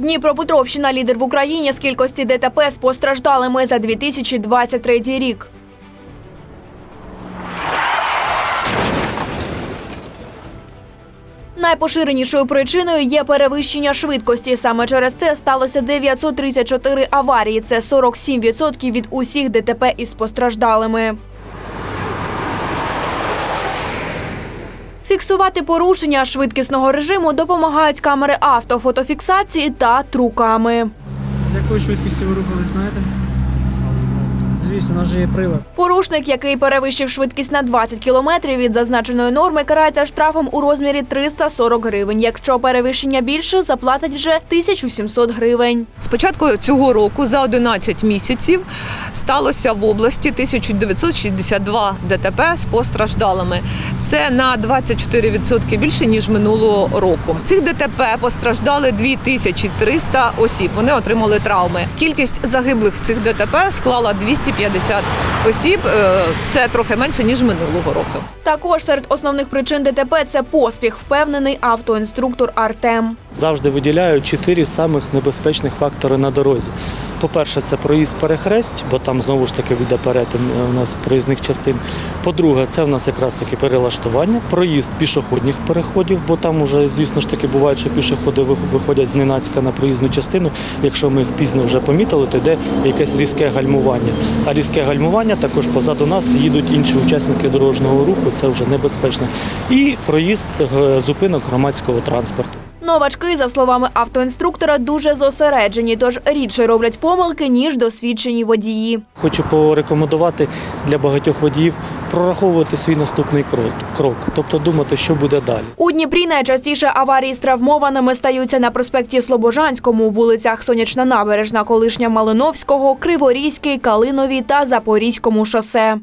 Дніпропетровщина лідер в Україні з кількості ДТП з постраждалими за 2023 рік. Найпоширенішою причиною є перевищення швидкості. Саме через це сталося 934 аварії. Це 47% від усіх ДТП із постраждалими. Фіксувати порушення швидкісного режиму допомагають камери автофотофіксації та труками. З якою швидкістю ви рухались, знаєте? Звісно, у нас же є прилад. Порушник, який перевищив швидкість на 20 кілометрів від зазначеної норми, карається штрафом у розмірі 340 гривень. Якщо перевищення більше, заплатить вже 1700 гривень. З початку цього року за 11 місяців сталося в області 1962 ДТП з постраждалими. Це на 24% більше ніж минулого року. Цих ДТП постраждали 2300 осіб. Вони отримали травми. Кількість загиблих в цих ДТП склала 250 осіб. Е, Це трохи менше ніж минулого року. Також серед основних причин ДТП це поспіх, впевнений автоінструктор Артем. завжди виділяю чотири самих небезпечних фактори на дорозі. По-перше, це проїзд перехресть, бо там знову ж таки йде перетин е, у нас проїзних частин. По-друге, це в нас якраз таки перелаштування, проїзд пішохідних переходів, бо там уже, звісно ж таки, буває, що пішоходи ви- виходять зненацька на проїзну частину. Якщо ми їх пізно вже помітили, то йде якесь різке гальмування. А різке гальмування також позаду нас їдуть інші учасники дорожнього руху, це вже небезпечно. І проїзд е, зупинок громадського транспорту. Новачки, за словами автоінструктора, дуже зосереджені, тож рідше роблять помилки, ніж досвідчені водії. Хочу порекомендувати для багатьох водіїв прораховувати свій наступний крок, крок, тобто думати, що буде далі. У Дніпрі найчастіше аварії з травмованими стаються на проспекті Слобожанському, вулицях Сонячна Набережна, колишня Малиновського, Криворізький, Калинові та Запорізькому шосе.